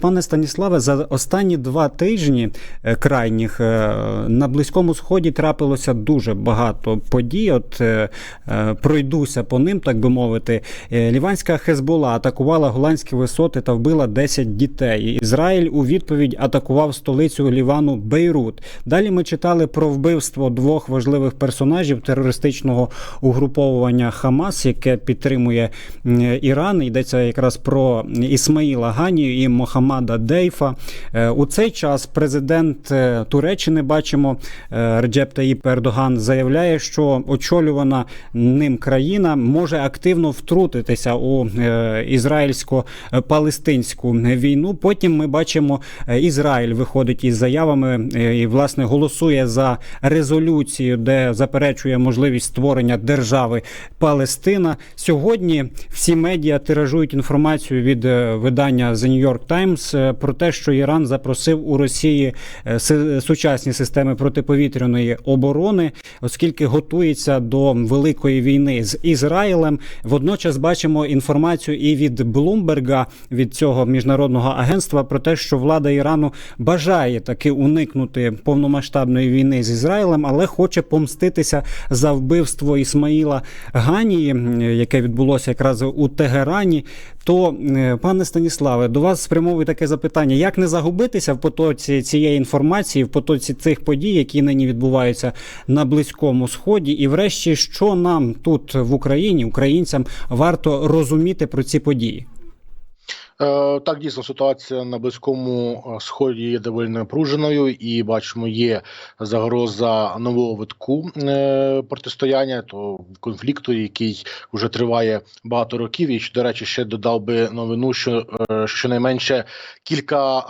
Пане Станіславе, за останні два тижні е, крайніх е, на близькому сході трапилося дуже багато подій. От е, пройдуся по ним, так би мовити. Ліванська Хезбола атакувала голландські висоти та вбила 10 дітей. Ізраїль у відповідь атакував столицю Лівану Бейрут. Далі ми читали про вбивство двох важливих персонажів терористичного угруповування Хамас, яке підтримує Іран. Йдеться якраз про Ісмаїла Ганію і Мохаммада Дейфа. Е, У цей час президент е, Туреччини бачимо е, Реджеп Таїп Ердоган заявляє, що очолювана ним країна може активно втрутитися у ізраїльсько-палестинську війну. Потім ми бачимо, Ізраїль виходить із заявами і власне голосує за резолюцію, де заперечує можливість створення держави Палестина. Сьогодні всі медіа тиражують інформацію від видання The New York Times е, про те, що Іран запросив у Росії е, сучасні системи протиповітряної оборони, оскільки готується до великої війни з Ізраїлем. Водночас бачимо інформацію і від Блумберга від цього міжнародного агентства про те, що влада Ірану бажає таки уникнути повномасштабної війни з Ізраїлем, але хоче помститися за вбивство Ісмаїла Ганії, яке відбулося якраз у Тегерані. То, е, пане Станіславе, до вас спрямовує таке запитання: як не загубитися в потоці цієї інформації, в потоці цих подій, які нині відбуваються на близькому сході, і, врешті, що нам тут в Україні, українцям, варто розуміти про ці події? Е, Так, дійсно, ситуація на близькому е, сході є доволі напруженою, і бачимо, є загроза нового витку е, протистояння, то конфлікту, який вже триває багато років. І до речі, ще додав би новину, що щонайменше кілька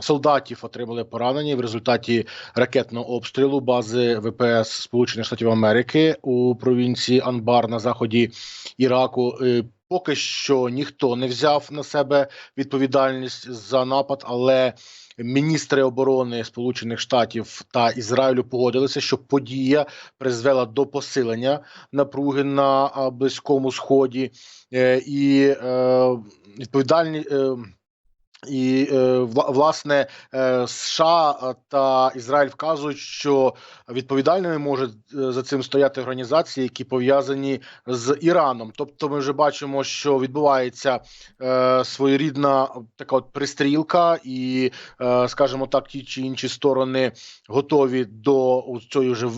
солдатів отримали поранені в результаті ракетного обстрілу бази ВПС Сполучених Штатів Америки у провінції Анбар на заході Іраку. Е, Поки що ніхто не взяв на себе відповідальність за напад, але міністри оборони Сполучених Штатів та Ізраїлю погодилися, що подія призвела до посилення напруги на близькому сході, Е, і відповідальність. відповідальні. Е, і е, власне е, США та Ізраїль вказують, що відповідальними можуть е, за цим стояти організації, які пов'язані з Іраном. Тобто, ми вже бачимо, що відбувається е, своєрідна така от пристрілка, і, е, скажімо так, ті чи інші сторони готові до цього вже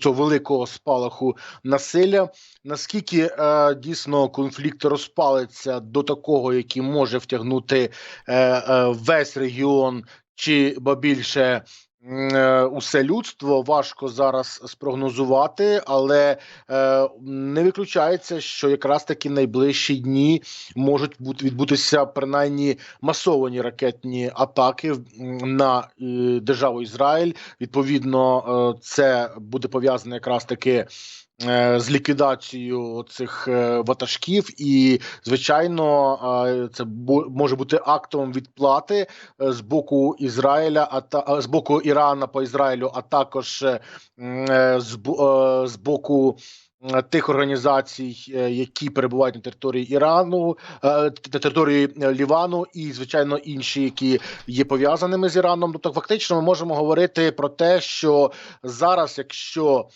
цього великого спалаху насилля. Наскільки е, дійсно конфлікт розпалиться до такого, який може втягнути е, е, весь регіон, чи ба більше е, усе людство, важко зараз спрогнозувати, але е, не виключається, що якраз таки найближчі дні можуть бути відбутися принаймні масовані ракетні атаки на е, державу Ізраїль. Відповідно, е, це буде пов'язане якраз таки е, з ліквідацією цих е, ватажків, і звичайно, е, це може бути актом відплати е, з боку Ізраїля, а з боку Ірана по Ізраїлю, а також е, е, з, бо- е, з боку. е, Тих організацій, е, які перебувають на території Ірану, е, на території е, Лівану, і звичайно інші, які є пов'язаними з Іраном. Тобто, фактично, ми можемо говорити про те, що зараз, якщо е,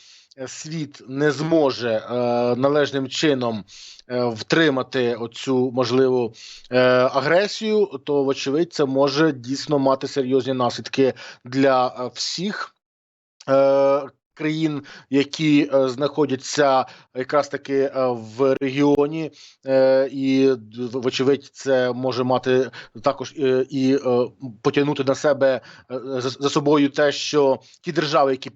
світ не зможе е, належним чином е, втримати оцю можливу е, агресію, то вочевидь це може дійсно мати серйозні наслідки для е, всіх. Е, Країн, які е, знаходяться якраз таки е, в регіоні, е, і вочевидь, це може мати також е, і е, потягнути на себе е, за, за собою те, що ті держави, які е,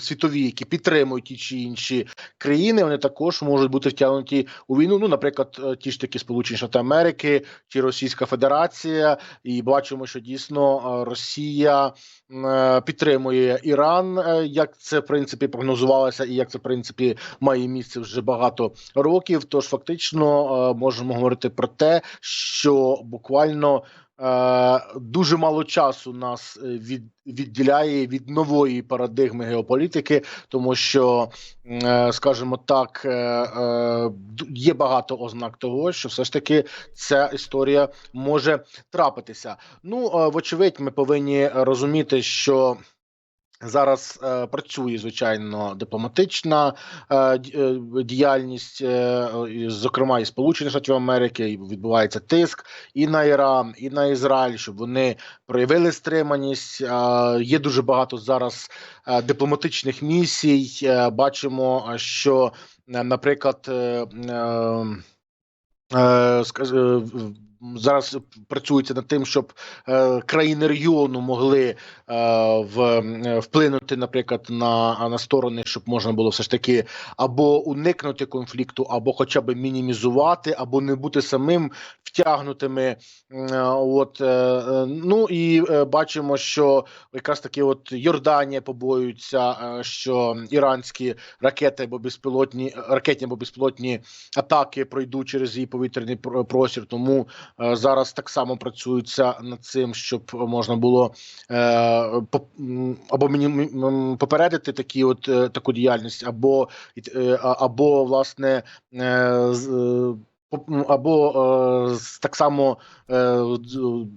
світові, які підтримують ті чи інші країни, вони також можуть бути втягнуті у війну. Ну, наприклад, е, ті ж таки Сполучені Штати Америки чи Російська Федерація, і бачимо, що дійсно е, Росія е, підтримує Іран, е, як це в принципі прогнозувалося, і як це в принципі має місце вже багато років. Тож фактично е, можемо говорити про те, що буквально Е, дуже мало часу нас е, від, відділяє від нової парадигми геополітики, тому що, е, скажімо так, е, е, є багато ознак того, що все ж таки ця історія може трапитися. Ну, е, вочевидь, ми повинні розуміти, що. Зараз е, працює звичайно дипломатична е, е, діяльність, е, зокрема і Сполучених Штатів Америки, і відбувається тиск і на Іран, і на Ізраїль, щоб вони проявили стриманість. Е, є дуже багато зараз е, дипломатичних місій. Е, бачимо, що, е, наприклад, е, е, е, зараз працюється над тим, щоб е, країни регіону могли е, в, е, вплинути, наприклад, на, на сторони, щоб можна було все ж таки або уникнути конфлікту, або хоча б мінімізувати, або не бути самим втягнутими. Е, От е, е, ну і е, бачимо, що якраз таки, от Йорданія побоюється, е, що іранські ракети або безпілотні ракетні або безпілотні атаки пройдуть через її повітряний про- простір. Тому зараз так само працюється над цим, щоб можна було е, або попередити такі, от е, таку діяльність, або е, або власне е, е, або е, так само е,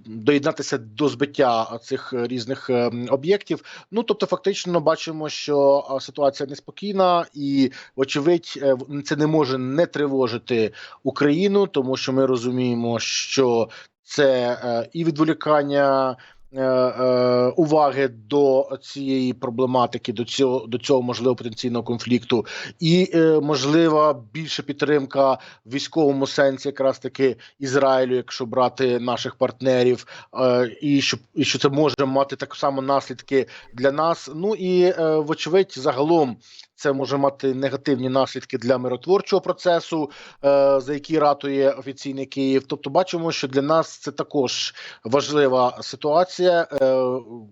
доєднатися до збиття цих різних е, об'єктів. Ну тобто, фактично бачимо, що ситуація неспокійна, і вочевидь, е, це не може не тривожити Україну, тому що ми розуміємо, що це е, і відволікання. Е, е, Уваги до цієї проблематики, до цього до цього можливо потенційного конфлікту, і е, можлива більша підтримка в військовому сенсі, якраз таки Ізраїлю, якщо брати наших партнерів, е, і що і що це може мати так само наслідки для нас. Ну і вочевидь, загалом це може мати негативні наслідки для миротворчого процесу, е, за який ратує офіційний Київ. Тобто, бачимо, що для нас це також важлива ситуація. Е,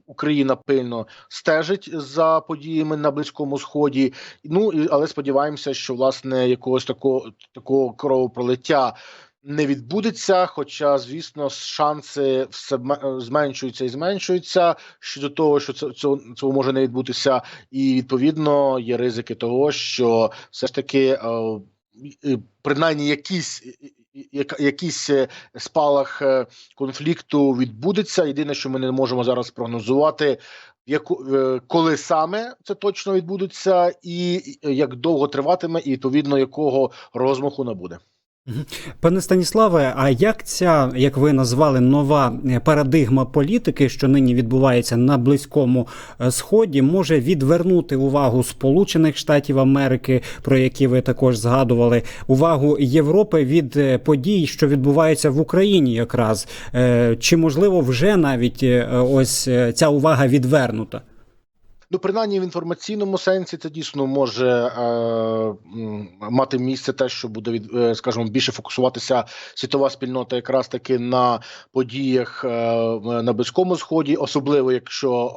Україна пильно стежить за подіями на близькому сході. Ну але сподіваємося, що власне якогось такого такого кровопролиття. Не відбудеться, хоча, звісно, шанси все зменшуються і зменшуються щодо того, що це цього, цього може не відбутися, і відповідно є ризики того, що все ж таки е, принаймні якісь. Якийсь е, спалах е, конфлікту відбудеться. Єдине, що ми не можемо зараз прогнозувати, яку коли саме це точно відбудеться, і як довго триватиме, і відповідно якого розмаху набуде. Пане Станіславе, а як ця, як ви назвали, нова е, парадигма політики, що нині відбувається на близькому е, сході, може відвернути увагу Сполучених Штатів Америки, про які ви також згадували, увагу Європи від е, подій, що відбуваються в Україні, якраз чи можливо вже навіть ось ця увага відвернута? Ну, принаймні в інформаційному сенсі це дійсно може е, мати місце те, що буде від, е, скажімо, більше фокусуватися світова спільнота, якраз таки на подіях е, на близькому сході, особливо якщо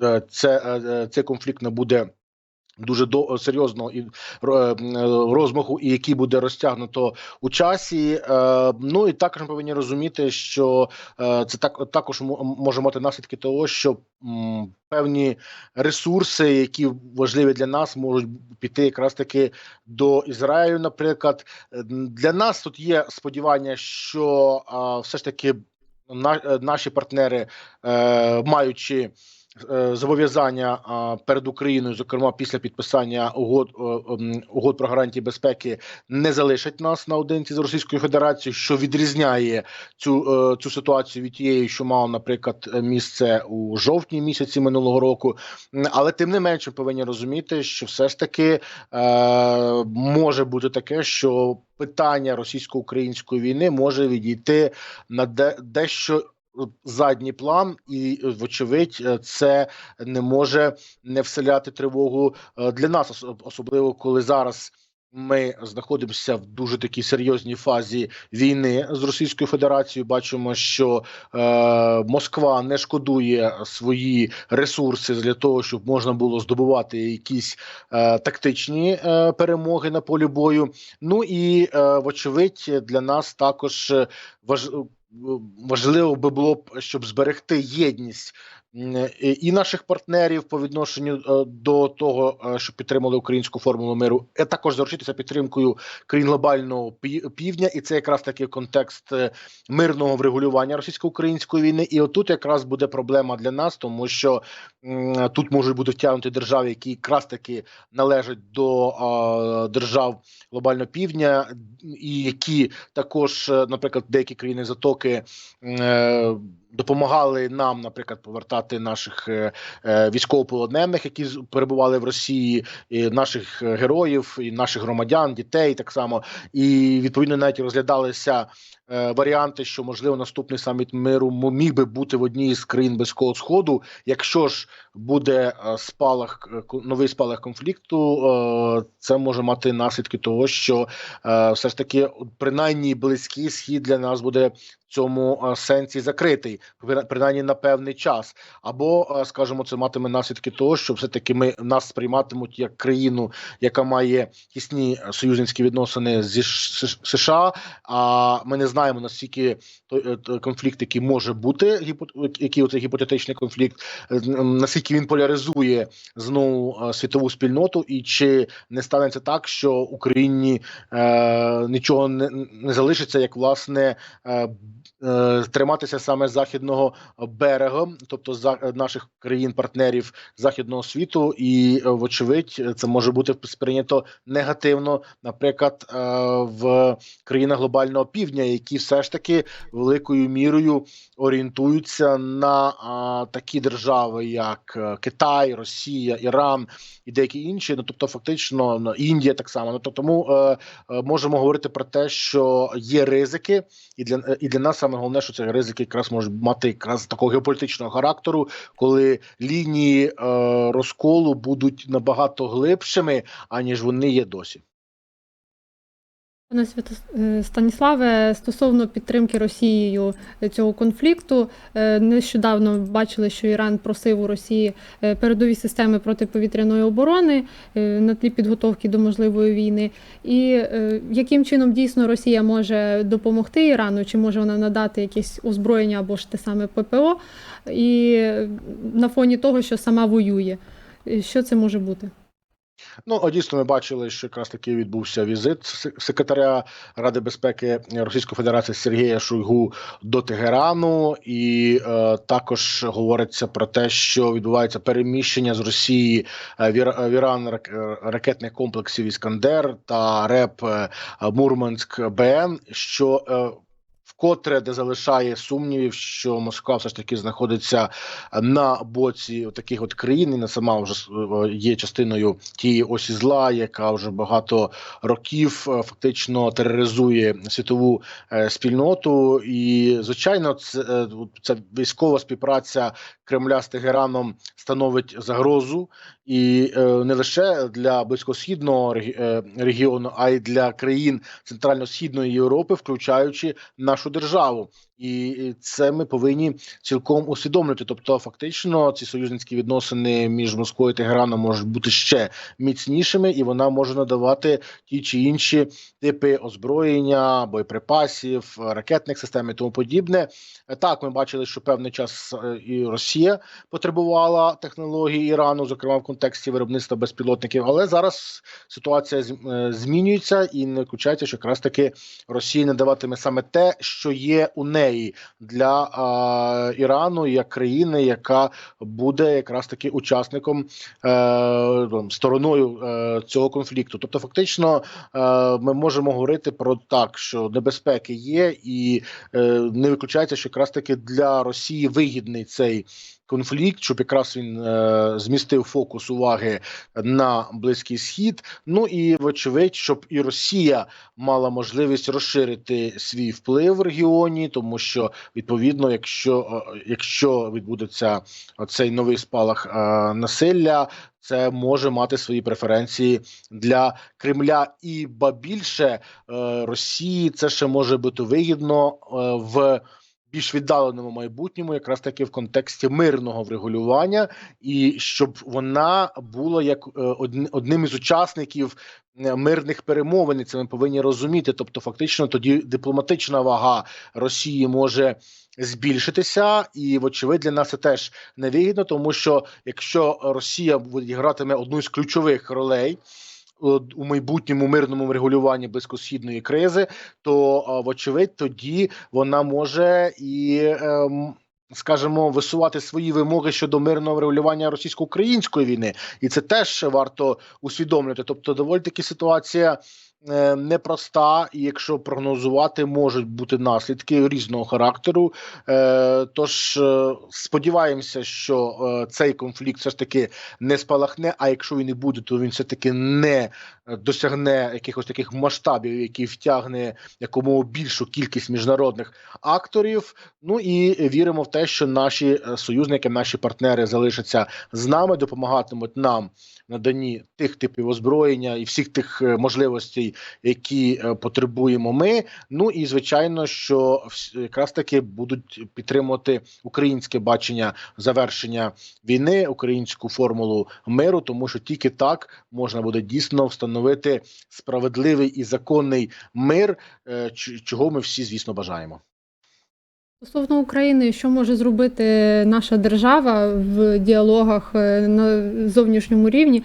е, е, це, е, цей конфлікт не буде. Дуже до серйозно і е, розмаху, і який буде розтягнуто у часі. Е, Ну і також ми повинні розуміти, що е, це так також може мати наслідки того, що певні ресурси, які важливі для нас, можуть піти якраз таки до Ізраїлю. Наприклад, Е, для нас тут є сподівання, що е, все ж таки на, е, наші партнери, е, маючи е, зобов'язання перед Україною, зокрема після підписання угод е, ем, угод про гарантії безпеки, не залишать нас наодинці з Російською Федерацією, що відрізняє цю, е, цю ситуацію від тієї, що мав, наприклад, місце у жовтні місяці минулого року. Але тим не менше повинні розуміти, що все ж таки е, може бути таке, що питання російсько-української війни може відійти на де, дещо задній план, і вочевидь, е, це не може не вселяти тривогу е, для нас, особливо коли зараз. Ми знаходимося в дуже такій серйозній фазі війни з Російською Федерацією. Бачимо, що е, Москва не шкодує свої ресурси для того, щоб можна було здобувати якісь е, тактичні е, перемоги на полі бою. Ну і е, вочевидь, для нас також е, важ... важливо би було б, щоб зберегти єдність і- наших партнерів по відношенню е, до того, е, що підтримали українську формулу миру, і також заручитися підтримкою країн глобального пі- півдня, і це якраз таки контекст е, мирного врегулювання російсько-української війни. І отут якраз буде проблема для нас, тому що тут можуть бути втягнуті держави, які якраз таки належать до е, держав глобального півдня, і які також, е, наприклад, деякі країни затоки. Допомагали нам, наприклад, повертати наших е, е, військовополонених, які перебували в Росії, і наших е, героїв, і наших громадян, дітей так само. І відповідно навіть розглядалися варіанти, що можливо наступний саміт миру міг би бути в одній з країн близького сходу. Якщо ж буде е, спалах е, новий спалах конфлікту, е, це може мати наслідки того, що все ж таки принаймні близький схід для нас буде в цьому сенсі закритий, при- принаймні на певний час. Або, скажімо, це матиме наслідки того, що все таки ми нас сприйматимуть як країну, яка має тісні союзницькі відносини зі США. А ми не знаємо наскільки той конфлікт, який може бути, який оцей гіпотетичний конфлікт, м, наскільки він поляризує знову е, світову спільноту, і чи не станеться так, що Україні е, нічого не, не залишиться, як власне. Е, е, Триматися саме західного берега, тобто за е, наших країн-партнерів західного світу, і е, вочевидь, це може бути сприйнято негативно, наприклад, е, в країнах глобального півдня, які все ж таки великою мірою орієнтуються на а, такі держави, як е, Китай, Росія, Іран і деякі інші. Ну тобто, фактично, ну, Індія так само. Ну то тому е, е, можемо говорити про те, що є ризики, і для і для нас саме головне, що ці ризики якраз можуть мати якраз такого геополітичного характеру, коли лінії е, розколу будуть набагато глибшими, аніж вони є досі. Пане е, Станіславе, стосовно підтримки Росією цього конфлікту, е, нещодавно бачили, що Іран просив у Росії е, передові системи протиповітряної оборони на тлі підготовки до можливої війни. І яким чином дійсно Росія може допомогти Ірану, чи може вона надати якесь озброєння або ж те саме ППО, і на фоні того, що сама воює, що це може бути? Ну, дійсно, ми бачили, що якраз таки відбувся візит секретаря Ради безпеки Російської Федерації Сергія Шойгу до Тегерану, і е, також говориться про те, що відбувається переміщення з Росії е, в в Іран е, ракетних комплексів Іскандер та РЕП е, Мурманськ БН, що е, Вкотре де залишає сумнівів, що Москва все ж таки знаходиться на боці таких от країн, і не сама вже е, є частиною тієї осі зла, яка вже багато років е, фактично тероризує світову е, спільноту. І звичайно, це, е, ця військова співпраця Кремля з Тегераном становить загрозу, і не лише для близькосхідного регіону, а й для країн Центрально-східної Європи, включаючи нашу державу. І це ми повинні цілком усвідомлювати. Тобто, фактично, ці союзницькі відносини між Москвою і Тегераном можуть бути ще міцнішими, і вона може надавати ті чи інші типи озброєння, боєприпасів, ракетних систем і тому подібне. Е, Так, ми бачили, що певний час е, і Росія потребувала технології Ірану, зокрема в контексті виробництва безпілотників. Але зараз ситуація е, змінюється і не виключається, що якраз таки Росія не даватиме саме те, що є у неї для а, Ірану як країни, яка буде якраз таки учасником е, стороною е, цього конфлікту. Тобто, фактично, е, ми можемо говорити про так, що небезпеки є, і е, не виключається, що якраз таки для Росії вигідний цей. Конфлікт, щоб якраз він е, змістив фокус уваги на близький схід. Ну і вочевидь, щоб і Росія мала можливість розширити свій вплив в регіоні, тому що відповідно, якщо, е, якщо відбудеться цей новий спалах е, насилля, це може мати свої преференції для Кремля, і ба більше е, Росії це ще може бути вигідно е, в більш віддаленому майбутньому, якраз таки в контексті мирного врегулювання, і щоб вона була як е, одним із учасників е, мирних перемовин. І Це ми повинні розуміти. Тобто, фактично, тоді дипломатична вага Росії може збільшитися, і вочевидь для нас це теж невигідно, тому що якщо Росія відігратиме одну з ключових ролей. Е, У майбутньому мирному врегулюванні близькосхідної кризи, то вочевидь тоді вона може і ем, скажімо, висувати свої вимоги щодо мирного врегулювання російсько-української війни, і це теж варто усвідомлювати. Тобто, доволі таки ситуація. Е, Непроста, і якщо прогнозувати, можуть бути наслідки різного характеру. Е, Тож е, сподіваємося, що цей конфлікт все ж таки не спалахне. А якщо він і буде, то він все таки не досягне якихось таких масштабів, які втягне якомога більшу кількість міжнародних акторів. Ну і віримо в те, що наші союзники, наші партнери залишаться з нами, допомагатимуть нам наданні тих типів озброєння і всіх тих е, які е, потребуємо ми. Ну і звичайно, що якраз таки будуть підтримувати українське бачення завершення війни, українську формулу миру, тому що тільки так можна буде дійсно встановити справедливий і законний мир, е, чого ми всі, звісно, бажаємо. Стосовно України, що може зробити наша держава в діалогах е, на зовнішньому рівні?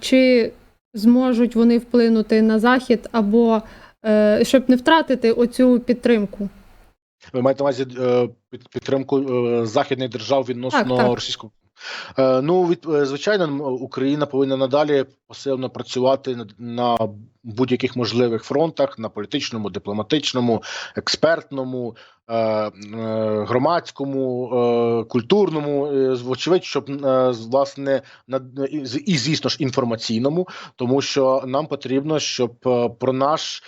Чи зможуть вони вплинути на захід, або е, щоб не втратити оцю підтримку? Ви маєте на увазі е, під- підтримку е, західних держав відносно Так, так. російського. Е, Ну, від е, звичайно, Україна повинна надалі посилено працювати на, будь-яких можливих фронтах на політичному, дипломатичному, експертному, е, громадському, культурному, вочевидь, щоб власне і, звісно ж інформаційному, тому що нам потрібно, щоб про наш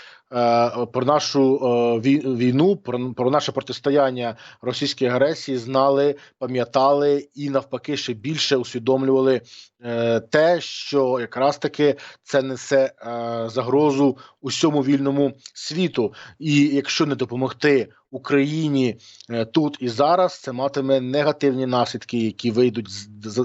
про нашу е, війну, про, про наше протистояння російській агресії знали, пам'ятали і навпаки ще більше усвідомлювали е, те, що якраз таки це несе е, загрозу усьому вільному світу. І якщо не допомогти Україні е, тут і зараз, це матиме негативні наслідки, які вийдуть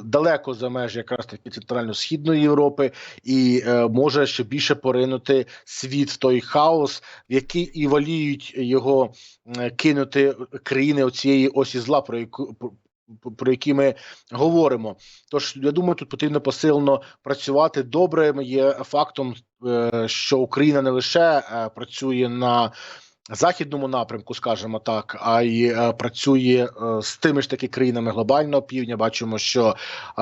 далеко за межі якраз таки центрально-східної Європи, і е, може ще більше поринути світ в той хаос, в який і воліють його е, кинути країни оцієї осі зла, про яку про- які ми говоримо. Тож я думаю, тут потрібно посилено працювати. Добре є фактом, е, що Україна не лише працює на західному напрямку, скажімо так, а й е, працює е, з тими ж таки країнами глобального півдня. Бачимо, що е,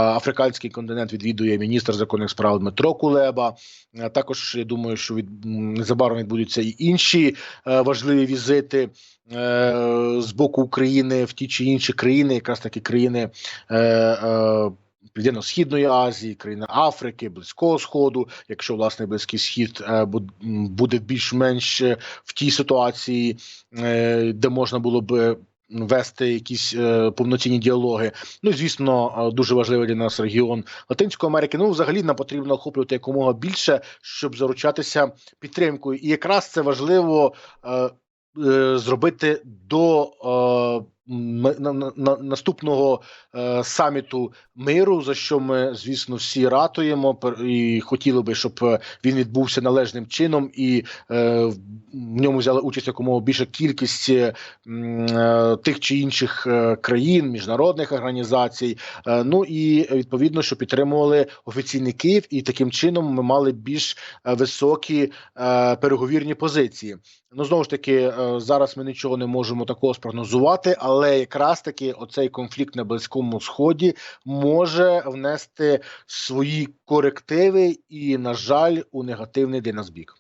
африканський континент відвідує міністр законних справ Дмитро Кулеба. Також я думаю, що від незабаром відбудуться і інші важливі візити з боку України в ті чи інші країни, якраз таки країни. Південно-східної Азії, країни Африки, Близького Сходу, якщо власне Близький Схід е, буде більш-менш е, в тій ситуації, е, де можна було б вести якісь повноцінні діалоги. Ну звісно, дуже важливий для нас регіон Латинської Америки. Ну, взагалі, нам потрібно охоплювати якомога більше, щоб заручатися підтримкою. І якраз це важливо зробити до наступного е, саміту миру, за що ми, звісно, всі ратуємо і хотіли би, щоб е, він відбувся належним чином, і е, в ньому взяла участь якомога більша кількість тих чи інших країн, міжнародних організацій. Ну і відповідно, що підтримували офіційний Київ, і таким чином ми мали більш високі переговірні позиції. Ну знову ж таки, зараз ми нічого не можемо такого спрогнозувати, але якраз таки оцей конфлікт на близькому сході може внести свої корективи і, на жаль, у негативний для нас бік.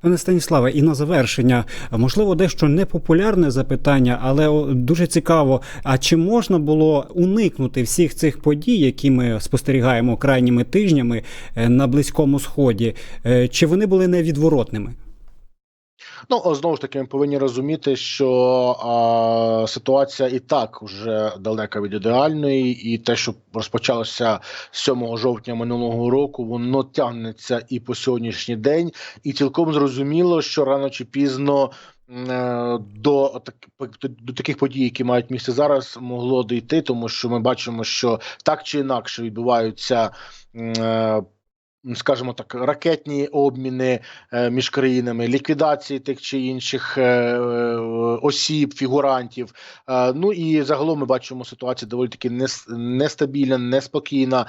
Пане Станіславе, і на завершення, можливо, дещо непопулярне запитання, але дуже цікаво. А чи можна було уникнути всіх цих подій, які ми спостерігаємо крайніми тижнями е, на Близькому Сході? Е, Чи вони були невідворотними? Ну знову ж таки, ми повинні розуміти, що а, ситуація і так вже далека від ідеальної, і те, що розпочалося 7 жовтня минулого року, воно тягнеться і по сьогоднішній день, і цілком зрозуміло, що рано чи пізно. е, до, до таких подій, які мають місце зараз, могло дійти, тому що ми бачимо, що так чи інакше відбуваються. Скажімо так, ракетні обміни е, між країнами, ліквідації тих чи інших е, е, осіб, фігурантів. Ну і загалом ми бачимо ситуація доволі таки нес- нестабільна, неспокійна.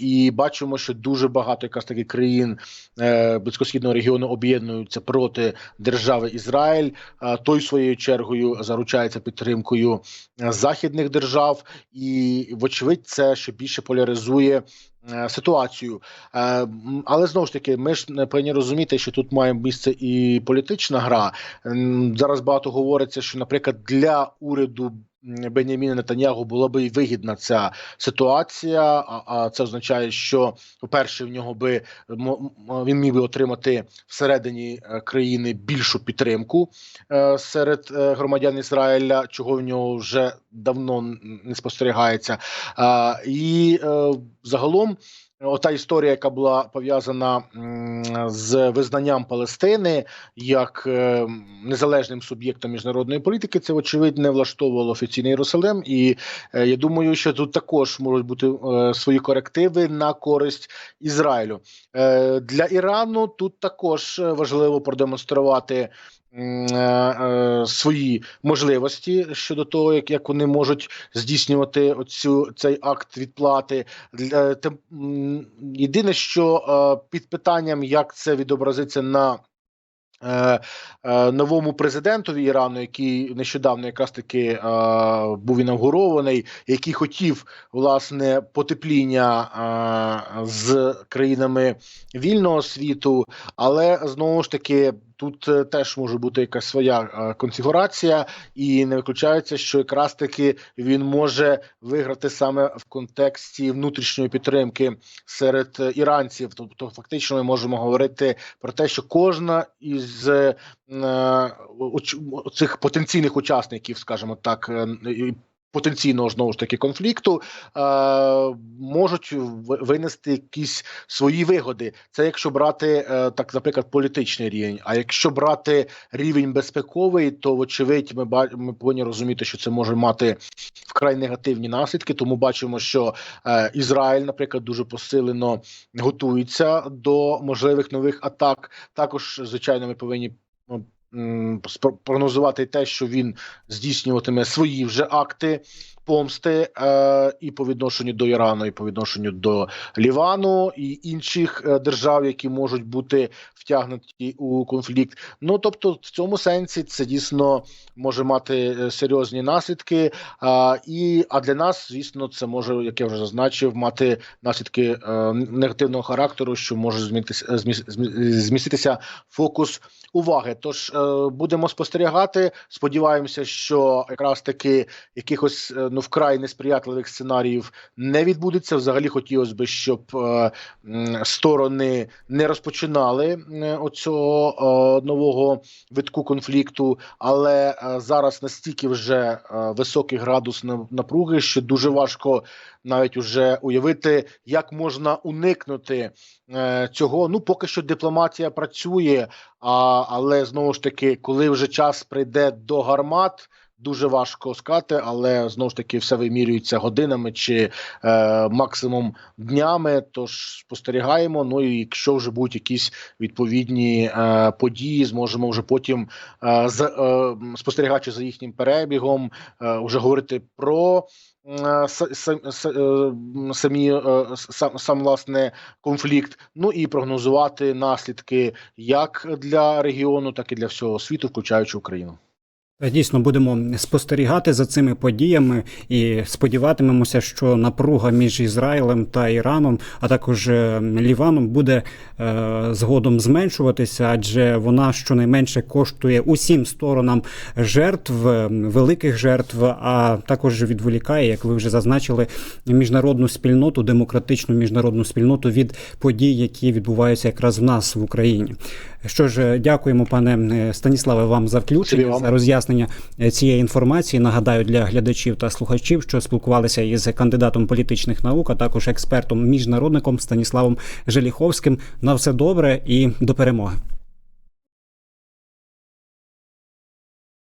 І бачимо, що дуже багато якраз таки країн близькосхідного регіону об'єднуються проти держави Ізраїль. Той своєю чергою заручається підтримкою західних держав, і вочевидь, це ще більше поляризує. Е, Ситуацію, Е, але знову ж таки, ми ж повинні розуміти, що тут має місце і політична гра. Зараз багато говориться, що, наприклад, для уряду Беняміна Нетаньягу була би і вигідна ця ситуація. А, а це означає, що по-перше, в нього би він міг би отримати всередині е, країни більшу підтримку е, серед е, громадян Ізраїля, чого в нього вже давно не спостерігається. І загалом. Ота історія, яка була пов'язана з визнанням Палестини як е, незалежним суб'єктом міжнародної політики, це очевидь не влаштовувало офіційний Єрусалим. І е, я думаю, що тут також можуть бути е, свої корективи на користь Ізраїлю. Для Ірану тут також важливо продемонструвати. Е, е, Свої можливості щодо того, як, як вони можуть здійснювати оцю цей акт відплати. Єдине, що е, під питанням, як це відобразиться на новому президентові Ірану, який нещодавно якраз таки був інавгурований, який хотів власне потепління з країнами вільного світу, але знову ж таки. Тут е, теж може бути якась своя е, конфігурація, і не виключається, що якраз таки він може виграти саме в контексті внутрішньої підтримки серед е, іранців. Тобто, фактично, ми можемо говорити про те, що кожна із цих потенційних учасників, скажімо так, потенційного знову ж таки конфлікту, е, можуть винести якісь свої вигоди. Це якщо брати е, так, наприклад, політичний рівень. А якщо брати рівень безпековий, то вочевидь ми ми повинні розуміти, що це може мати вкрай негативні наслідки. Тому бачимо, що е, Ізраїль, наприклад, дуже посилено готується до можливих нових атак. Також, звичайно, ми повинні. Прогнозувати те, що він здійснюватиме свої вже акти помсти е, і по відношенню до Ірану, і по відношенню до Лівану і інших е, держав, які можуть бути втягнуті у конфлікт. Ну тобто, в цьому сенсі це дійсно може мати е, серйозні наслідки. А, і а для нас, звісно, це може, як я вже зазначив, мати наслідки е, негативного характеру, що може змінитися зміс- зміститися фокус уваги. Тож е, будемо спостерігати. Сподіваємося, що якраз таки якихось е, ну вкрай несприятливих сценаріїв не відбудеться. Взагалі хотілося б, щоб е, сторони не розпочинали е, оцього е, нового витку конфлікту, але зараз настільки вже високий градус на- напруги, що дуже важко навіть уже уявити, як можна уникнути цього. Ну поки що дипломатія працює, а, але знову ж таки, коли вже час прийде до гармат. Дуже важко сказати, але знову ж таки все вимірюється годинами чи е, максимум днями. Тож спостерігаємо. Ну і якщо вже будуть якісь відповідні е, події, зможемо вже потім е, з, е, спостерігаючи за їхнім перебігом, е, вже говорити про. е, е, Самі е, сам, сам власне конфлікт, ну і прогнозувати наслідки як для регіону, так і для всього світу, включаючи Україну. Дійсно, будемо спостерігати за цими подіями і сподіватимемося, що напруга між Ізраїлем та Іраном, а також е, Ліваном, буде е, згодом зменшуватися, адже вона щонайменше коштує усім сторонам жертв, е, великих жертв, а також відволікає, як ви вже зазначили, міжнародну спільноту, демократичну міжнародну спільноту від подій, які відбуваються якраз в нас в Україні. Що ж, е, дякуємо, пане е, Станіславе, вам за включення вам. за роз'яснення е, цієї інформації. Нагадаю для глядачів та слухачів, що спілкувалися із кандидатом політичних наук, а також експертом міжнародником Станіславом Желіховським. На все добре і до перемоги.